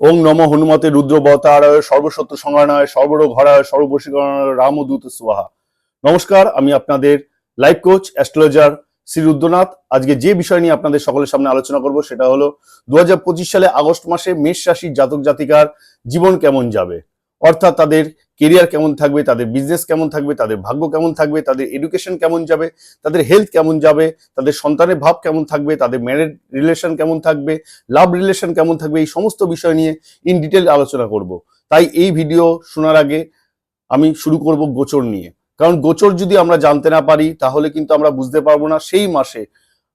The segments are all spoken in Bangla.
ওং নম হনুমতে রুদ্রবতারায় সর্বসত্য সংগ্রায় সর্বরোগ হরায় সর্ববশীকরণায় রামদূত সুহা নমস্কার, আমি আপনাদের life coach, astrologer Shri Rudranath. আজকে যে বিষয় নিয়ে আপনাদের সকলের সামনে আলোচনা করব সেটা হলো দু হাজার পঁচিশ সালে আগস্ট মাসে মেষ রাশির জাতক জাতিকার জীবন কেমন যাবে? অর্থাৎ তাদের কেরিয়ার কেমন থাকবে, তাদের বিজনেস কেমন থাকবে, তাদের ভাগ্য কেমন থাকবে, তাদের এডুকেশন কেমন যাবে, তাদের হেলথ কেমন যাবে, তাদের সন্তানের ভাব কেমন থাকবে, তাদের ম্যারেড রিলেশন কেমন থাকবে লাভ রিলেশন কেমন থাকবে, এই সমস্ত বিষয় নিয়ে ইন ডিটেল আলোচনা করব। তাই এই ভিডিও শোনার আগে আমি শুরু করব গোচর নিয়ে। কারণ গোচর যদি আমরা জানতে না পারি, তাহলে কিন্তু আমরা বুঝতে পারব না, সেই মাসে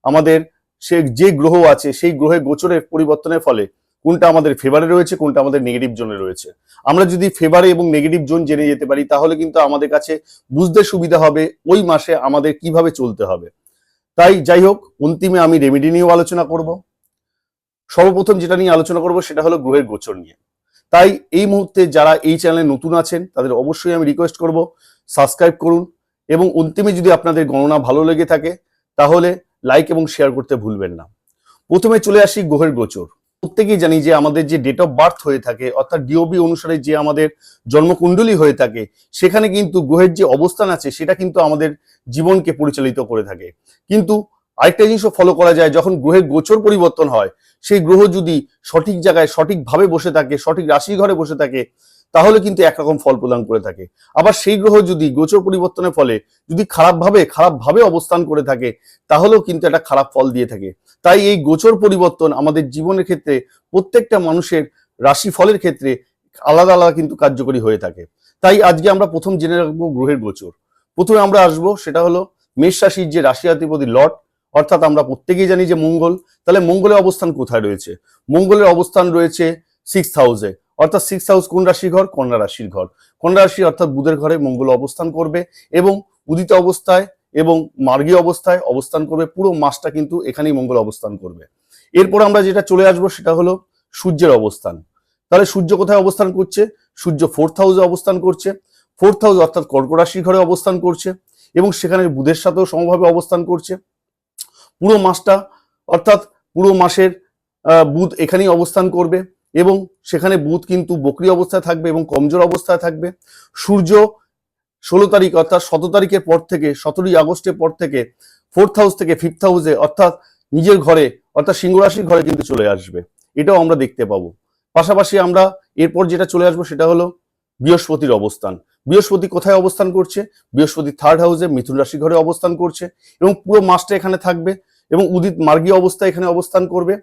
আমাদের সে যে গ্রহ আছে, সেই গ্রহে গোচরের পরিবর্তনের ফলে কোনটা আমাদের ফেভারে রয়েছে, কোনটা আমাদের নেগেটিভ জোনে রয়েছে। আমরা যদি ফেভারে এবং নেগেটিভ জোন জেনে যেতে পারি, তাহলে কিন্তু আমাদের কাছে বুঝতে সুবিধা হবে ওই মাসে আমাদের কীভাবে চলতে হবে। তাই যাই হোক, অন্তিমে আমি রেমেডি নিয়েও আলোচনা করব। সর্বপ্রথম যেটা নিয়ে আলোচনা করব, সেটা হলো গ্রহের গোচর নিয়ে। তাই এই মুহূর্তে যারা এই চ্যানেলে নতুন আছেন, তাদের অবশ্যই আমি রিকোয়েস্ট করব সাবস্ক্রাইব করুন এবং অন্তিমে যদি আপনাদের গণনা ভালো লেগে থাকে, তাহলে লাইক এবং শেয়ার করতে ভুলবেন না। প্রথমে চলে আসি গ্রহের গোচর। প্রত্যেকেই জানি যে আমাদের যে ডেট অফ বার্থ হয়ে থাকে, অর্থাৎ ডিওবি অনুসারে যে আমাদের জন্মকুণ্ডলী হয়ে থাকে, সেখানে কিন্তু গ্রহের যে অবস্থান আছে, সেটা কিন্তু আমাদের জীবনকে পরিচালিত করে থাকে। কিন্তু আরেকটা জিনিসও ফলো করা যায়, যখন গ্রহের গোচর পরিবর্তন হয়, সেই গ্রহ যদি সঠিক জায়গায় সঠিকভাবে বসে থাকে, সঠিক রাশি ঘরে বসে থাকে তাহলে কিন্তু একরকম ফল প্রদান করে থাকে। আবার সেই গ্রহ যদি গোচর পরিবর্তনের ফলে যদি খারাপভাবে খারাপভাবে অবস্থান করে থাকে, তাহলেও কিন্তু একটা খারাপ ফল দিয়ে থাকে। তাই এই গোচর পরিবর্তন আমাদের জীবনের ক্ষেত্রে, প্রত্যেকটা মানুষের রাশি ফলের ক্ষেত্রে আলাদা আলাদা কিন্তু কার্যকরী হয়ে থাকে। তাই আজকে আমরা প্রথম জেনে রাখব গ্রহের গোচর। প্রথমে আমরা আসব, সেটা হলো মেষ রাশির যে রাশি রাশিয়াধিপতি লট অর্থাৎ আমরা প্রত্যেকেই জানি যে মঙ্গল। তাহলে মঙ্গলের অবস্থান কোথায় রয়েছে? মঙ্গলের অবস্থান রয়েছে সিক্স হাউসে অর্থাৎ সিক্স হাউস কোন রাশির ঘর? কন্যা রাশির ঘর। কন্যা রাশি অর্থাৎ বুধের ঘরে মঙ্গল অবস্থান করবে এবং উদিত অবস্থায় এবং মার্গী অবস্থায় অবস্থান করবে। পুরো মাসটা কিন্তু এখানেই মঙ্গল অবস্থান করবে। এরপর আমরা যেটা চলে আসব সেটা হলো সূর্যের অবস্থান। তাহলে সূর্য কোথায় অবস্থান করছে? সূর্য ফোর্থ হাউসে অবস্থান করছে। ফোর্থ হাউস অর্থাৎ কর্ক রাশির ঘরে অবস্থান করছে এবং সেখানে বুধের সাথেও সমভাবে অবস্থান করছে। পুরো মাসটা অর্থাৎ পুরো মাসের বুধ এখানেই অবস্থান করবে। এবং সেখানে বুধ কিন্তু বকরি অবস্থায় থাকবে এবং কমজোর অবস্থায় থাকবে। সূর্য ষোলো তারিখ অর্থাৎ সতেরো তারিখের পর থেকে, সতেরোই আগস্টের পর থেকে ফোর্থ হাউস থেকে ফিফথ হাউসে অর্থাৎ নিজের ঘরে, অর্থাৎ সিংহ রাশির ঘরে কিন্তু চলে আসবে। এটাও আমরা দেখতে পাবো। পাশাপাশি আমরা এরপর যেটা চলে আসব সেটা হলো বৃহস্পতির অবস্থান। বৃহস্পতি কোথায় অবস্থান করছে? বৃহস্পতি থার্ড হাউসে মিথুন রাশি ঘরে অবস্থান করছে এবং পুরো মাসটা এখানে থাকবে এবং উদিত মার্গীয় অবস্থা এখানে অবস্থান করবে।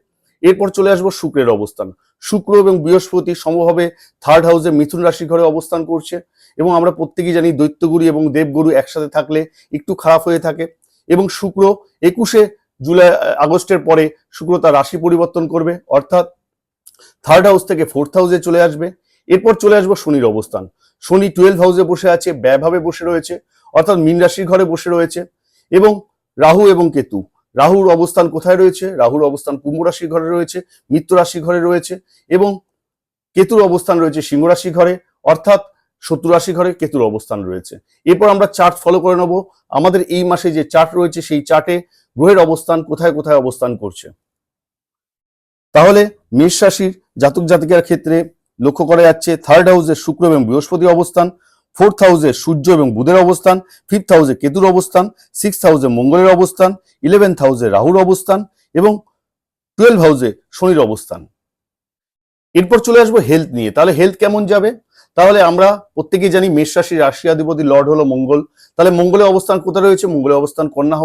এরপর চলে আসব শুক্রের অবস্থান। শুক্র এবং বৃহস্পতি সমভাবে থার্ড হাউসে মিথুন রাশি ঘরে অবস্থান করছে এবং আমরা প্রত্যেকেই জানি দৈত্যগুরু এবং দেবগুরু একসাথে থাকলে একটু খারাপ হয়ে থাকে এবং শুক্র একুশে জুলাই, আগস্টের পরে শুক্র তার রাশি পরিবর্তন করবে, অর্থাৎ থার্ড হাউস থেকে ফোর্থ হাউসে চলে আসবে। এরপর চলে আসব শনির অবস্থান। শনি টুয়েলভ হাউসে বসে আছে, ব্যয়ভাবে বসে রয়েছে, অর্থাৎ মীন রাশির ঘরে বসে রয়েছে এবং রাহু এবং কেতু। রাহুর অবস্থান কোথায় রয়েছে? রাহুর অবস্থান কুম্ভ রাশির ঘরে রয়েছে, মিত্র রাশির ঘরে রয়েছে এবং কেতুর অবস্থান রয়েছে সিংহ রাশি ঘরে, অর্থাৎ শত্রু রাশি ঘরে কেতুর অবস্থান রয়েছে। এরপর আমরা চার্ট ফলো করে নেব। আমাদের এই মাসে যে চার্ট রয়েছে, সেই চার্টে গ্রহের অবস্থান কোথায় কোথায় অবস্থান করছে। তাহলে মেষ রাশির জাতক জাতিকার ক্ষেত্রে লক্ষ্য করা যাচ্ছে থার্ড হাউসে শুক্র এবং বৃহস্পতি অবস্থান। ফোর্থ হাউসে সূর্য এবং বুধের অবস্থান ফিফথ হাউসে কেতুর অবস্থান সিক্সথ হাউসে মঙ্গলের অবস্থান ইলেভেন্থ হাউসে রাহুর অবস্থান এবং টুয়েলভ হাউসে শনির অবস্থান। এরপর চলে আসব হেলথ নিয়ে। তাহলে হেলথ কেমন যাবে? তাহলে আমরা প্রত্যেকেই জানি মেষ রাশির রাশিয়াধিপতি লর্ড হলো মঙ্গল। তাহলে মঙ্গলের অবস্থান কোথায় রয়েছে? মঙ্গলের অবস্থান কন্যা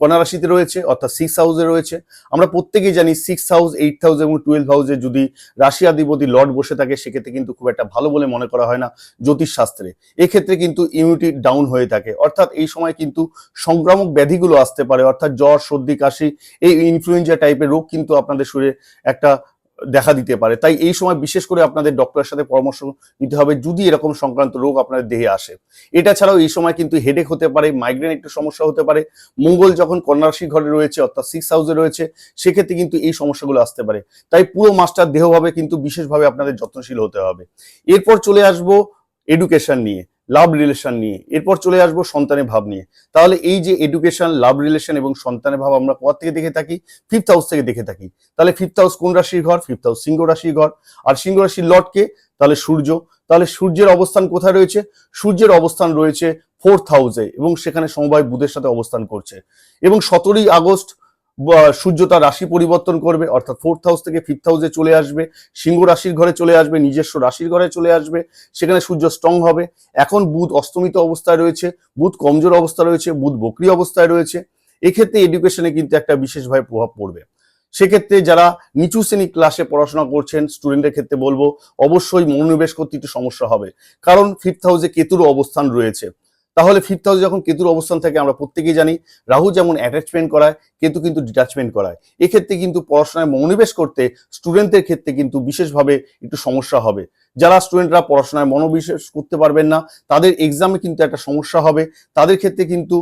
কন্যা রাশিতে রয়েছে, অর্থাৎ সিক্স হাউসে রয়েছে। আমরা প্রত্যেকেই জানি সিক্স হাউস এইট হাউস এবং টুয়েলভ হাউসে যদি রাশিয়াধিপতি লর্ড বসে থাকে, সেক্ষেত্রে কিন্তু খুব একটা ভালো বলে মনে করা হয় না জ্যোতিষ শাস্ত্রে এক্ষেত্রে কিন্তু ইমিউনিটি ডাউন হয়ে থাকে। অর্থাৎ এই সময় কিন্তু সংক্রামক ব্যাধিগুলো আসতে পারে, অর্থাৎ জ্বর, সর্দি, কাশি, এই ইনফ্লুয়েঞ্জা টাইপের রোগ কিন্তু আপনাদের শরীরে একটা দেখা দিতে পারে। তাই এই সময় বিশেষ করে আপনাদের ডক্টরের সাথে পরামর্শ নিতে হবে যদি এরকম সংক্রান্ত রোগ আপনাদের দেহে আসে। এটা ছাড়াও এই সময় কিন্তু হেডেক হতে পারে মাইগ্রেন একটু সমস্যা হতে পারে। মঙ্গল যখন কন্যা রাশি ঘরে রয়েছে, অর্থাৎ সিক্স হাউসে রয়েছে, সেক্ষেত্রে কিন্তু এই সমস্যাগুলো আসতে পারে। তাই পুরো মাসটার দেহভাবে কিন্তু বিশেষভাবে আপনাদের যত্নশীল হতে হবে। এরপর চলে আসব এডুকেশন নিয়ে। লাভ রিলেশন নিয়ে। এরপর চলে আসব সন্তানের ভাব নিয়ে। তাহলে এই যে এডুকেশন লাভ রিলেশন এবং সন্তানের ভাব আমরা কোথা থেকে দেখে থাকি? ফিফথ হাউস থেকে দেখে থাকি। তাহলে ফিফথ হাউস কোন রাশির ঘর? ফিফথ হাউস সিংহ রাশির ঘর। আর সিংহ রাশির লর্ডকে তাহলে সূর্য। তাহলে সূর্যের অবস্থান কোথায় রয়েছে? সূর্যের অবস্থান রয়েছে ফোর্থ হাউসে এবং সেখানে সমবায় বুধের সাথে অবস্থান করছে। এবং সতেরোই আগস্ট সূর্য তার রাশি পরিবর্তন করবে, অর্থাৎ ফোর্থ হাউস থেকে ফিফথ হাউসে চলে আসবে, সিংহ রাশির ঘরে চলে আসবে, নিজস্ব রাশির ঘরে চলে আসবে, সেখানে সূর্য স্ট্রং হবে। এখন বুধ অস্তমিত অবস্থায় রয়েছে, বুধ কমজোর অবস্থায় রয়েছে, বুধ বক্রি অবস্থায় রয়েছে। এক্ষেত্রে এডুকেশনে কিন্তু একটা বিশেষভাবে প্রভাব পড়বে। সেক্ষেত্রে যারা নিচু শ্রেণি ক্লাসে পড়াশোনা করছেন স্টুডেন্টের ক্ষেত্রে বলব, অবশ্যই মনোনিবেশ করতে একটু সমস্যা হবে। কারণ ফিফথ হাউসে কেতুর অবস্থান রয়েছে। তাহলে ফিফথ হাউসে যখন কেতুর অবস্থান থাকে, আমরা প্রত্যেকেই জানি, রাহু যেমন অ্যাটাচমেন্ট করায়, কেতু কিন্তু ডিটাচমেন্ট করায়। এক্ষেত্রে কিন্তু পড়াশোনায় মনোনিবেশ করতে স্টুডেন্টদের ক্ষেত্রে কিন্তু বিশেষভাবে একটু সমস্যা হবে। যারা স্টুডেন্টরা পড়াশোনায় মনোবিশেষ করতে পারবেন না, তাদের এক্সামে কিন্তু একটা সমস্যা হবে। তাদের ক্ষেত্রে কিন্তু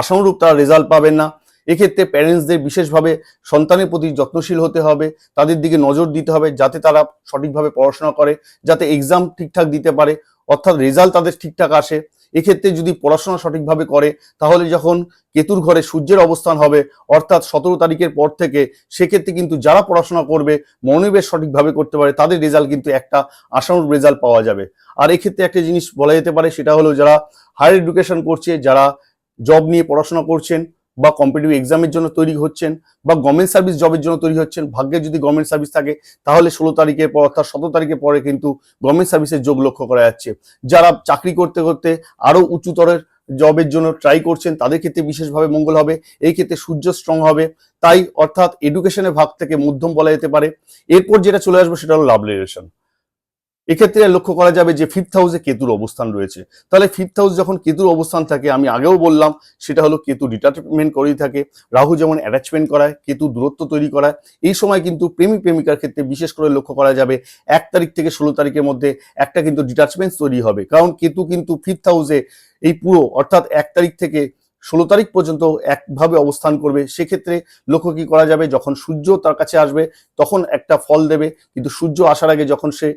আশানুরূপ তারা রেজাল্ট পাবেন না। এক্ষেত্রে প্যারেন্টসদের বিশেষভাবে সন্তানের প্রতি যত্নশীল হতে হবে। তাদের দিকে নজর দিতে হবে যাতে তারা সঠিকভাবে পড়াশোনা করে, যাতে এক্সাম ঠিকঠাক দিতে পারে। অর্থাৎ রেজাল্ট তাদের ঠিকঠাক আসে। এক্ষেত্রে যদি পড়াশোনা সঠিকভাবে করে, তাহলে যখন কেতুর ঘরে সূর্যের অবস্থান হবে, অর্থাৎ সতেরো তারিখের পর থেকে, সেক্ষেত্রে কিন্তু যারা পড়াশোনা করবে, মনোনিবেশ সঠিকভাবে করতে পারে, তাদের রেজাল্ট কিন্তু একটা আশানুরূপ রেজাল্ট পাওয়া যাবে। আর এক্ষেত্রে একটা জিনিস বলা যেতে পারে, সেটা হলো যারা হায়ার এডুকেশন করছে, যারা জব নিয়ে পড়াশোনা করছেন বা কম্পিটিভ এক্সামের জন্য তৈরি হচ্ছেন বা গভর্নমেন্ট সার্ভিস জবের জন্য তৈরি হচ্ছেন ভাগ্যে যদি গভর্নমেন্ট সার্ভিস থাকে, তাহলে ষোলো তারিখের পর অর্থাৎ সতেরো তারিখের পরে কিন্তু গভর্নমেন্ট সার্ভিসের যোগ লক্ষ্য করা যাচ্ছে। যারা চাকরি করতে করতে আরও উঁচুতরের জবের জন্য ট্রাই করছেন, তাদের ক্ষেত্রে বিশেষভাবে মঙ্গল হবে। এই ক্ষেত্রে সূর্য স্ট্রং হবে। তাই অর্থাৎ এডুকেশনের ভাগ থেকে মধ্যম বলা যেতে পারে। এরপর যেটা চলে আসবে সেটা হলো লাভ রিলেশন এক্ষেত্রে লক্ষ্য করা যাবে যে ফিফথ হাউসে কেতুর অবস্থান রয়েছে। তাহলে ফিফথ হাউস যখন কেতুর অবস্থান থাকে, আমি আগেও বললাম, সেটা হলো কেতু ডিটাচমেন্ট করেই থাকে। রাহু যেমন অ্যাটাচমেন্ট করায়, কেতু দূরত্ব তৈরি করায়। এই সময় কিন্তু প্রেমিক, প্রেমিকার ক্ষেত্রে বিশেষ করে লক্ষ্য করা যাবে, এক তারিখ থেকে ষোলো তারিখের মধ্যে একটা কিন্তু ডিটাচমেন্ট তৈরি হবে। কারণ কেতু কিন্তু ফিফথ হাউসে এই পুরো, অর্থাৎ এক তারিখ থেকে ষোলো তারিখ পর্যন্ত একভাবে অবস্থান করবে, সেক্ষেত্রে লক্ষ্য কি করা যাবে? যখন সূর্য তার কাছে আসবে, তখন একটা ফল দেবে, কিন্তু সূর্য আসার আগে যখন সে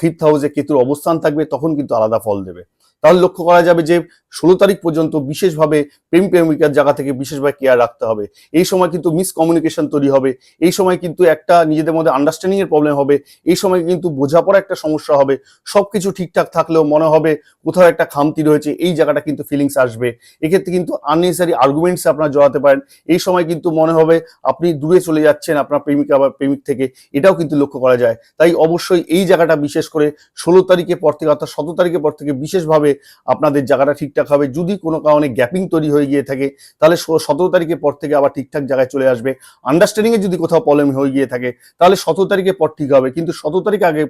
ফিফথ হাউসে কেতুর অবস্থান থাকবে, তখন কিন্তু আলাদা ফল দেবে। তাহলে লক্ষ্য করা যাবে যে ষোলো তারিখ পর্যন্ত বিশেষভাবে প্রেম প্রেমিকার জায়গা থেকে বিশেষভাবে কেয়ার রাখতে হবে। এই সময় কিন্তু মিসকমিউনিকেশন তৈরি হবে। এই সময় কিন্তু একটা নিজেদের মধ্যে আন্ডারস্ট্যান্ডিং এর প্রবলেম হবে। এই সময় কিন্তু বোঝাপড়া একটা সমস্যা হবে। সবকিছু ঠিকঠাক থাকলেও মনে হবে কোথাও একটা খামতি রয়েছে। এই জায়গাটা কিন্তু ফিলিংস আসবে। এক্ষেত্রে কিন্তু আননেসারি আর্গুমেন্টস আপনারা জড়াতে পারেন। এই সময় কিন্তু মনে হবে আপনি দূরে চলে যাচ্ছেন আপনার প্রেমিকা বা প্রেমিক থেকে। এটাও কিন্তু লক্ষ্য করা যায়। তাই অবশ্যই এই জায়গাটা বিশেষ করে ষোলো তারিখের পর থেকে অর্থাৎ সতেরো তারিখের পর থেকে বিশেষভাবে আপনাদের জায়গাটা ঠিকঠাক হবে। যদি কোনো কারণে গ্যাপিং তৈরি হয়ে গিয়ে থাকে, তাহলে সতেরো তারিখের পর থেকে আবার ঠিকঠাক জায়গায় চলে আসবে। আন্ডারস্ট্যান্ডিংয়ে যদি কোথাও প্রবলেম হয়ে গিয়ে থাকে, তাহলে সতেরো তারিখের পর ঠিক হবে। কিন্তু সতেরো তারিখ আগে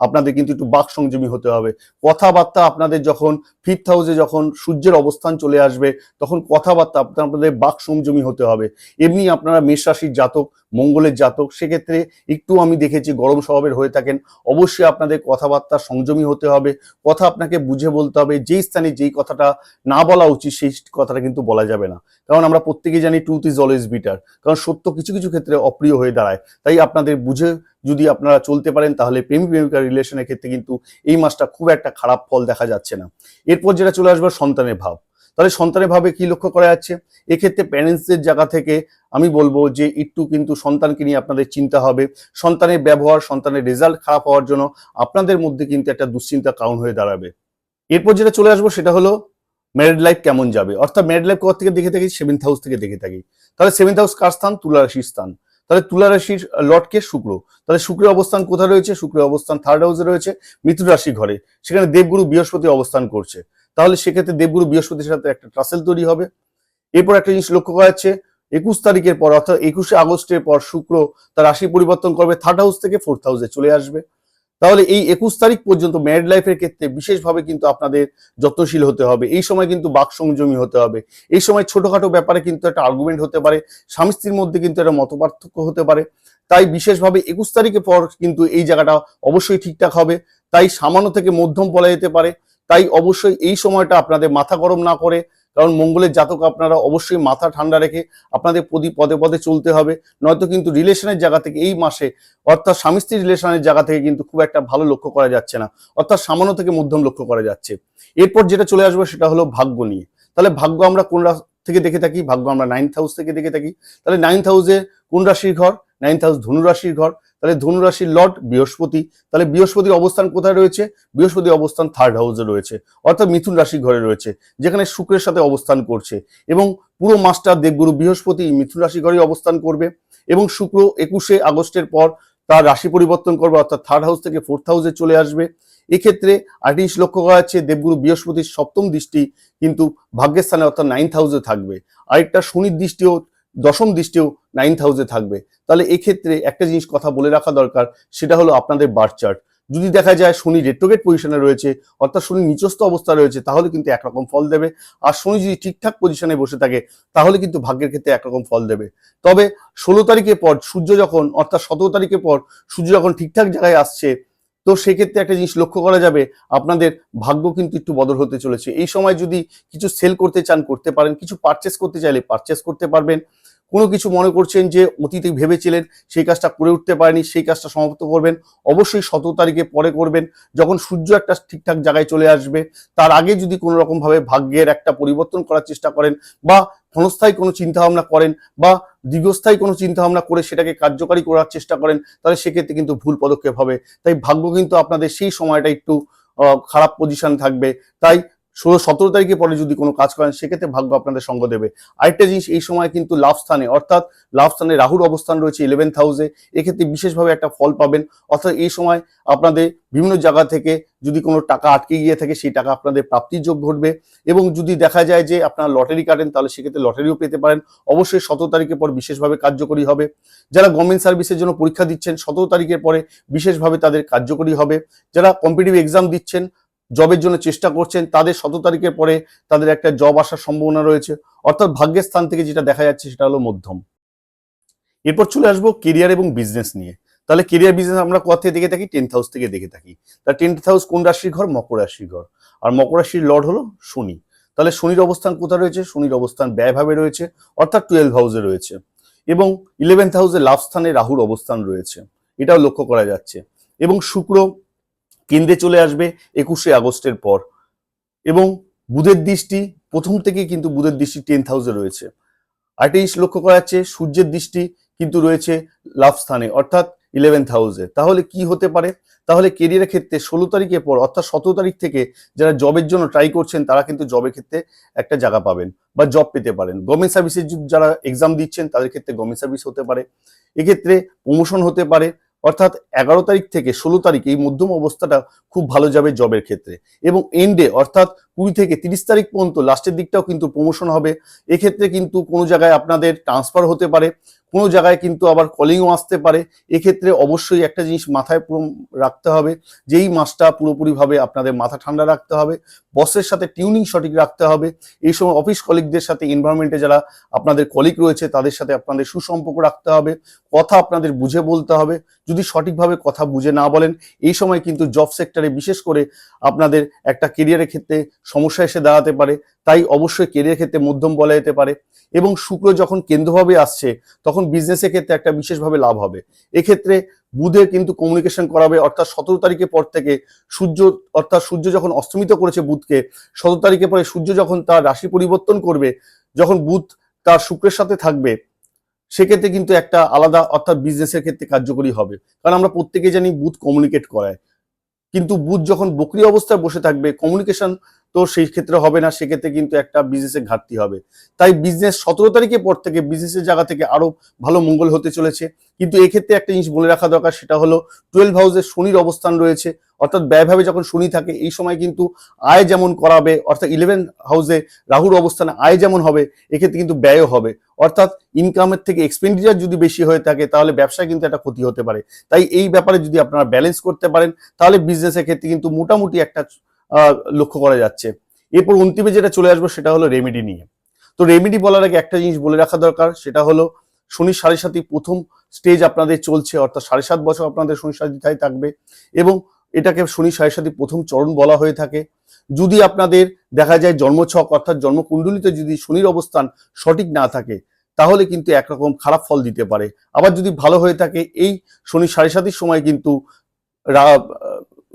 আপনাদের কিন্তু একটু বাক সংযমী হতে হবে। কথাবার্তা আপনাদের যখন ফিফথ হাউসে যখন সূর্যের অবস্থান চলে আসবে, তখন কথাবার্তা আপনাদের বাক সংযমী হতে হবে। এমনি আপনারা মেষ রাশির জাতক, মঙ্গলের জাতক, সেক্ষেত্রে একটু আমি দেখেছি গরম স্বভাবের হয়ে থাকেন। অবশ্যই আপনাদের কথাবার্তা সংযমী হতে হবে। কথা আপনাকে বুঝে বলতে হবে, যেই স্থানে যেই কথাটা না বলা উচিত, সেই কথাটা কিন্তু বলা যাবে না। কারণ আমরা প্রত্যেকেই জানি ট্রুথ ইজ অলওয়েজ বিটার কারণ সত্য কিছু কিছু ক্ষেত্রে অপ্রিয় হয়ে দাঁড়ায়। তাই আপনাদের বুঝে যদি আপনারা চলতে পারেন, তাহলে প্রেম প্রেমিকার রিলেশনের ক্ষেত্রে কিন্তু এই মাসটা খুব একটা খারাপ ফল দেখা যাচ্ছে না। এরপর যেটা চলে আসবে সন্তানের ভাব। তাহলে সন্তানের ভাবে কি লক্ষ্য করা যাচ্ছে? এক্ষেত্রে প্যারেন্টসদের জায়গা থেকে আমি বলব যে, একটু কিন্তু সন্তানকে নিয়ে আপনাদের চিন্তা হবে। সন্তানের ব্যবহার, সন্তানের রেজাল্ট খারাপ হওয়ার জন্য আপনাদের মধ্যে কিন্তু একটা দুশ্চিন্তা কারণ হয়ে দাঁড়াবে। এরপর যেটা চলে আসব সেটা হলো ম্যারিড লাইফ কেমন যাবে? অর্থাৎ ম্যারিড লাইফ কোথা থেকে দেখে থাকি? সেভেন্থ হাউস থেকে দেখে থাকি। তাহলে সেভেন্থ হাউস কার স্থান? তুলা রাশির স্থান। তাহলে তুলা রাশির লটকে শুক্র। তাহলে শুক্রের অবস্থান কোথায় রয়েছে? শুক্রের অবস্থান থার্ড হাউসে রয়েছে, মিথুন রাশি ঘরে। সেখানে দেবগুরু বৃহস্পতি অবস্থান করছে। তাহলে সেক্ষেত্রে দেবগুরু বৃহস্পতির সাথে একটা ট্রাসেল তৈরি হবে। এরপর একটা জিনিস লক্ষ্য করা যাচ্ছে, একুশ তারিখের পর অর্থাৎ একুশে আগস্টের পর শুক্র তার রাশি পরিবর্তন করবে থার্ড হাউস থেকে ফোর্থ হাউসে চলে আসবে। তাহলে এই একুশ তারিখ পর্যন্ত ম্যারিড লাইফের ক্ষেত্রে বিশেষভাবে কিন্তু আপনাদের যত্নশীল হতে হবে। এই সময় কিন্তু বাক সংযমী হতে হবে। এই সময় ছোটখাটো ব্যাপারে কিন্তু একটা আর্গুমেন্ট হতে পারে। স্বামী স্ত্রীর মধ্যে কিন্তু একটা মতপার্থক্য হতে পারে। তাই বিশেষভাবে একুশ তারিখের পর কিন্তু এই জায়গাটা অবশ্যই ঠিকঠাক হবে। তাই সামান্য থেকে মধ্যম বলা যেতে পারে। তাই অবশ্যই এই সময়টা আপনাদের মাথা গরম না করে কারণ মঙ্গলের জাতক আপনারা অবশ্যই মাথা ঠান্ডা রেখে আপনাদের প্রতি পদে পদে চলতে হবে। নয়তো কিন্তু রিলেশনের জায়গা থেকে এই মাসে, অর্থাৎ স্বামী স্ত্রী রিলেশনের জায়গা থেকে কিন্তু খুব একটা ভালো লক্ষ্য করা যাচ্ছে না। অর্থাৎ সামান্য থেকে মধ্যম লক্ষ্য করা যাচ্ছে। এরপর যেটা চলে আসবে সেটা হলো ভাগ্য নিয়ে। তাহলে ভাগ্য আমরা কোন থেকে দেখে থাকি? ভাগ্য আমরা নাইন্থ হাউস থেকে দেখে থাকি। তাহলে নাইন্থ হাউসে কোন রাশির ঘর? নাইন্থ হাউস ধনু রাশির ঘর, তাহলে ধনু রাশির লর্ড বৃহস্পতি, তাহলে বৃহস্পতির অবস্থান কোথায় রয়েছে? বৃহস্পতির অবস্থান থার্ড হাউসে রয়েছে, অর্থাৎ মিথুন রাশির ঘরে রয়েছে, যেখানে শুক্রের সাথে অবস্থান করছে এবং পুরো মাস্টার দেবগুরু বৃহস্পতি মিথুন রাশি ঘরে অবস্থান করবে এবং শুক্র একুশে আগস্টের পর তার রাশি পরিবর্তন করবে, অর্থাৎ থার্ড হাউস থেকে ফোর্থ হাউসে চলে আসবে। এক্ষেত্রে আর্টিস্ট লক্ষ্য করা যাচ্ছে, দেবগুরু বৃহস্পতির সপ্তম দৃষ্টি কিন্তু ভাগ্যের স্থানে অর্থাৎ নাইন্থ হাউসে থাকবে। আরেকটা শনির দৃষ্টিও দশম দৃষ্টিও নাইন্থ হাউসে থাকবে। তাহলে এক্ষেত্রে একটা জিনিস কথা বলে রাখা দরকার, সেটা হলো আপনাদের বার্থ চার্ট যদি দেখা যায় শনি রেট্রোগেট পজিশনে রয়েছে, অর্থাৎ শনি নিচস্থ অবস্থা রয়েছে, তাহলে কিন্তু একরকম ফল দেবে। আর শনি যদি ঠিকঠাক পজিশনে বসে থাকে, তাহলে কিন্তু ভাগ্যের ক্ষেত্রে একরকম ফল দেবে। তবে ষোলো তারিখের পর সূর্য যখন, অর্থাৎ সতেরো তারিখের পর সূর্য যখন ঠিকঠাক জায়গায় আসছে, তো সেক্ষেত্রে একটা জিনিস লক্ষ্য করা যাবে, আপনাদের ভাগ্য কিন্তু একটু বদল হতে চলেছে। এই সময় যদি কিছু সেল করতে চান, করতে পারেন, কিছু পারচেস করতে চাইলে পারচেস করতে পারবেন। কোনো কিছু মনে করছেন যে অতীতে ভেবেছিলেন সেই কাজটা করে উঠতে পারেনি, সেই কাজটা সমাপ্ত করবেন, অবশ্যই সতেরো তারিখে পরে করবেন। যখন সূর্য একটা ঠিকঠাক জায়গায় চলে আসবে, তার আগে যদি কোনো রকমভাবে ভাগ্যের একটা পরিবর্তন করার চেষ্টা করেন বা ক্ষণস্থায়ী কোনো চিন্তা ভাবনা করেন বা দীর্ঘস্থায়ী কোনো চিন্তা ভাবনা করে সেটাকে কার্যকারী করার চেষ্টা করেন, তাহলে সেক্ষেত্রে কিন্তু ভুল পদক্ষেপ হবে। তাই ভাগ্য কিন্তু আপনাদের সেই সময়টা একটু খারাপ পজিশন থাকবে। তাই ষোলো সতেরো তারিখে পরে যদি কোনো কাজ করেন, সেক্ষেত্রে ভাগ্য আপনাদের সঙ্গ দেবে। আরেকটা জিনিস, এই সময় কিন্তু লাভ স্থানে, অর্থাৎ লাভ স্থানে রাহুর অবস্থান রয়েছে ইলেভেন্থ হাউসে এক্ষেত্রে বিশেষভাবে একটা ফল পাবেন। অর্থাৎ এই সময় আপনাদের বিভিন্ন জায়গা থেকে যদি কোনো টাকা আটকে গিয়ে থাকে, সেই টাকা আপনাদের প্রাপ্তির যোগ ঘটবে। এবং যদি দেখা যায় যে আপনারা লটারি কাটেন, তাহলে সেক্ষেত্রে লটারিও পেতে পারেন। অবশ্যই সতেরো তারিখের পর বিশেষভাবে কার্যকরী হবে। যারা গভর্নমেন্ট সার্ভিসের জন্য পরীক্ষা দিচ্ছেন, সতেরো তারিখের পরে বিশেষভাবে তাদের কার্যকরী হবে। যারা কম্পিটিটিভ এক্সাম দিচ্ছেন জবের জন্য চেষ্টা করছেন, তাদের সতেরো তারিখের পরে তাদের একটা জব আসার সম্ভাবনা রয়েছে। অর্থাৎ ভাগ্যের স্থান থেকে যেটা দেখা যাচ্ছে সেটা হলো মধ্যম। এরপর চলে আসব কেরিয়ার এবং বিজনেস নিয়ে। তাহলে কেরিয়ার বিজনেস আমরা কোথা থেকে দেখে থাকি? টেন্থ হাউস থেকে দেখে থাকি। তা টেন্থ হাউস কোন রাশির ঘর? মকর রাশির ঘর। আর মকর রাশির লর্ড হলো শনি। তাহলে শনির অবস্থান কোথায় রয়েছে? শনির অবস্থান ব্যয়ভাবে রয়েছে, অর্থাৎ টুয়েলভ হাউসে রয়েছে। এবং ইলেভেন্থ হাউসে লাভ স্থানে রাহুর অবস্থান রয়েছে। এটাও লক্ষ্য করা যাচ্ছে। এবং শুক্র কেন্দ্রে চলে আসবে একুশে আগস্টের পর। এবং বুধের দৃষ্টি প্রথম থেকে কিন্তু বুধের দৃষ্টি টেন্থ হাউসে রয়েছে। জিনিস লক্ষ্য করা যাচ্ছে সূর্যের দৃষ্টি কিন্তু রয়েছে লাভ স্থানে, অর্থাৎ ইলেভেন্থ হাউসে তাহলে কি হতে পারে? তাহলে কেরিয়ারের ক্ষেত্রে ষোলো তারিখের পর, অর্থাৎ সতেরো তারিখ থেকে যারা জবের জন্য ট্রাই করছেন, তারা কিন্তু জবের ক্ষেত্রে একটা জায়গা পাবেন বা জব পেতে পারেন। গভর্নমেন্ট সার্ভিসের যারা এক্সাম দিচ্ছেন, তাদের ক্ষেত্রে গভর্নমেন্ট সার্ভিস হতে পারে। এক্ষেত্রে প্রমোশন হতে পারে। অর্থাৎ এগারো তারিখ থেকে ষোলো তারিখ এই মধ্যম অবস্থাটা খুব ভালো যাবে জবের ক্ষেত্রে। এবং এন্ডে অর্থাৎ কুড়ি থেকে তিরিশ তারিখ পর্যন্ত লাস্টের দিকটাও কিন্তু প্রমোশন হবে। এক্ষেত্রে কিন্তু কোনো জায়গায় আপনাদের ট্রান্সফার হতে পারে। কোনো জায়গায় কিন্তু আবার কলিংও আসতে পারে। এক্ষেত্রে অবশ্যই একটা জিনিস মাথায় পুরো রাখতে হবে, যেই মাসটা পুরোপুরিভাবে আপনাদের মাথা ঠান্ডা রাখতে হবে বসের সাথে টিউনিং সঠিক রাখতে হবে, এই সময় অফিস কলিগদের সাথে এনভায়রনমেন্টে যারা আপনাদের কলিগ রয়েছে, তাদের সাথে আপনাদের সুসম্পর্ক রাখতে হবে, কথা আপনাদের বুঝে বলতে হবে, যদি সঠিকভাবে কথা বুঝে না বলেন, এই সময় কিন্তু জব সেক্টরে বিশেষ করে আপনাদের একটা কেরিয়ারের ক্ষেত্রে সমস্যা এসে দাঁড়াতে পারে। তাই অবশ্যই কেরিয়ার ক্ষেত্রে মধ্যম বলা যেতে পারে এবং শুক্র যখন কেন্দ্রভাবে আসছে, তখন বিজনেসের ক্ষেত্রে একটা বিশেষভাবে লাভ হবে। এক্ষেত্রে বুধে কিন্তু কমিউনিকেশন করাবে, অর্থাৎ সতেরো তারিখের পর থেকে সূর্য, অর্থাৎ সূর্য যখন অস্তমিত করেছে বুধকে, সতেরো তারিখের পরে সূর্য যখন তার রাশি পরিবর্তন করবে, যখন বুধ তার শুক্রের সাথে থাকবে, সেক্ষেত্রে কিন্তু একটা আলাদা, অর্থাৎ বিজনেসের ক্ষেত্রে কার্যকরী হবে। কারণ আমরা প্রত্যেকে জানি বুধ কমিউনিকেট করায়। কিন্তু বুধ যখন বকরি অবস্থায় বসে থাকবে কমিউনিকেশন তো সেই ক্ষেত্রে হবে না, সেক্ষেত্রে কিন্তু একটা বিজনেসের ঘাটতি হবে। তাই বিজনেস সতেরো তারিখের পর থেকে বিজনেসের জায়গা থেকে আরও ভালো মঙ্গল হতে চলেছে। কিন্তু এক্ষেত্রে একটা জিনিস বলে রাখা দরকার, সেটা হলো টুয়েলভ হাউসে শনির অবস্থান রয়েছে। অর্থাৎ ব্যয়ভাবে যখন শনি থাকে, এই সময় কিন্তু আয় যেমন করাবে, অর্থাৎ ইলেভেন হাউসে রাহুর অবস্থানে আয় যেমন হবে, এক্ষেত্রে কিন্তু ব্যয়ও হবে। অর্থাৎ ইনকামের থেকে এক্সপেন্ডিচার যদি বেশি হয়ে থাকে, তাহলে ব্যবসায় কিন্তু একটা ক্ষতি হতে পারে। তাই এই ব্যাপারে যদি আপনারা ব্যালেন্স করতে পারেন, তাহলে বিজনেসের ক্ষেত্রে কিন্তু মোটামুটি একটা লক্ষ্য করা যাচ্ছে। এরপর অন্তিমে যেটা চলে আসব সেটা হলো রেমেডি নিয়ে। তো রেমেডি বলার আগে একটা জিনিস বলে রাখা দরকার, সেটা হলো শনি সাড়ে সাতই প্রথম স্টেজ আপনাদের চলছে, অর্থাৎ সাড়ে সাত বছর আপনাদের শনি সাড়ে থাকবে এবং এটাকে শনি সাড়ে সাথে প্রথম চরণ বলা হয়ে থাকে। যদি আপনাদের দেখা যায় জন্মছক, অর্থাৎ জন্মকুণ্ডলিতে যদি শনির অবস্থান সঠিক না থাকে, তাহলে কিন্তু একরকম খারাপ ফল দিতে পারে। আবার যদি ভালো হয়ে থাকে, এই শনি সাড়ে সাতির সময় কিন্তু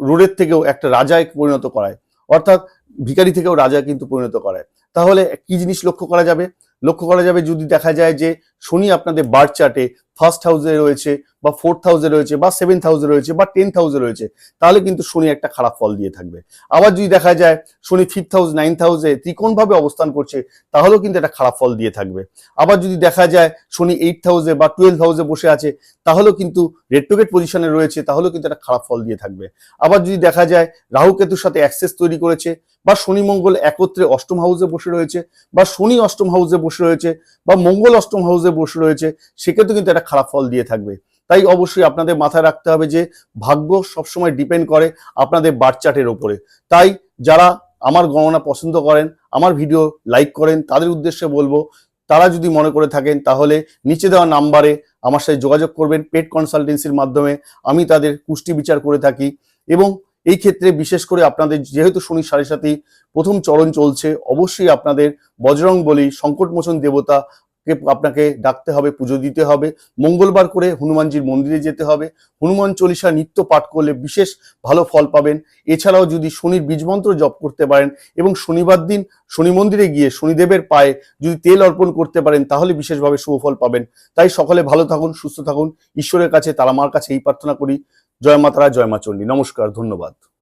রোডের থেকেও একটা রাজায় পরিণত করায়। অর্থাৎ ভিকারি থেকেও রাজা কিন্তু পরিণত করায়। তাহলে কি জিনিস লক্ষ্য করা যাবে? লক্ষ্য করা যাবে যদি দেখা যায় যে শনি আপনাদের বার চার্টে ফার্স্ট হাউসে রয়েছে বা ফোর্থ হাউসে রয়েছে বা সেভেন্থ হাউসে রয়েছে বা টেন্থ হাউসে রয়েছে তাহলে কিন্তু শনি একটা খারাপ ফল দিয়ে থাকবে আবার যদি দেখা যায় শনি ফিফথ হাউস নাইন্থ হাউসে ত্রিকোণভাবে অবস্থান করছে তাহলেও কিন্তু একটা খারাপ ফল দিয়ে থাকবে আবার যদি দেখা যায় শনি এইট হাউসে বা টুয়েলভ হাউসে বসে আছে তাহলেও কিন্তু রেট্রোগেট পজিশনে রয়েছে তাহলেও কিন্তু একটা খারাপ ফল দিয়ে থাকবে আবার যদি দেখা যায় রাহু কেতুর সাথে অ্যাক্সেস তৈরি করেছে বা শনি মঙ্গল একত্রে অষ্টম হাউসে বসে রয়েছে বা শনি অষ্টম হাউসে বসে রয়েছে বা মঙ্গল অষ্টম হাউসে বসে রয়েছে সেক্ষেত্রে কিন্তু একটা খারাপ ফল দিয়ে থাকবে। তাই অবশ্যই আপনাদের মাথায় রাখতে হবে যে, ভাগ্য সবসময় ডিপেন্ড করে আপনাদের বার্থ চার্টের ওপরে তাই যারা আমার গণনা পছন্দ করেন, আমার ভিডিও লাইক করেন, তাদের উদ্দেশ্যে বলব, তারা যদি মনে করে থাকেন, তাহলে নিচে দেওয়া নাম্বারে আমার সাথে যোগাযোগ করবেন পেট কনসালটেন্সির মাধ্যমে। আমি তাদের কুষ্টি বিচার করে থাকি এবং এই ক্ষেত্রে বিশেষ করে আপনাদের যেহেতু শনি সাড়ে সাথে প্রথম চরণ চলছে, অবশ্যই আপনাদের বজরং বলি, সংকটমোচন দেবতা কে আপনাকে ডাকতে হবে, পুজো দিতে হবে। মঙ্গলবার করে হনুমানজির মন্দিরে যেতে হবে। হনুমান চল্লিশা নিত্য পাঠ করলে বিশেষ ভালো ফল পাবেন। এছাড়াও যদি শনির বীজমন্ত্র জপ করতে পারেন এবং শনিবার দিন শনি মন্দিরে গিয়ে শনিদেবের পায়ে যদি তেল অর্পণ করতে পারেন, তাহলে বিশেষভাবে শুভ ফল পাবেন। তাই সকলে ভালো থাকুন, সুস্থ থাকুন। ঈশ্বরের কাছে, তারা মার কাছে এই প্রার্থনা করি। জয় মাতারা, জয় মা চণ্ডী। নমস্কার, ধন্যবাদ।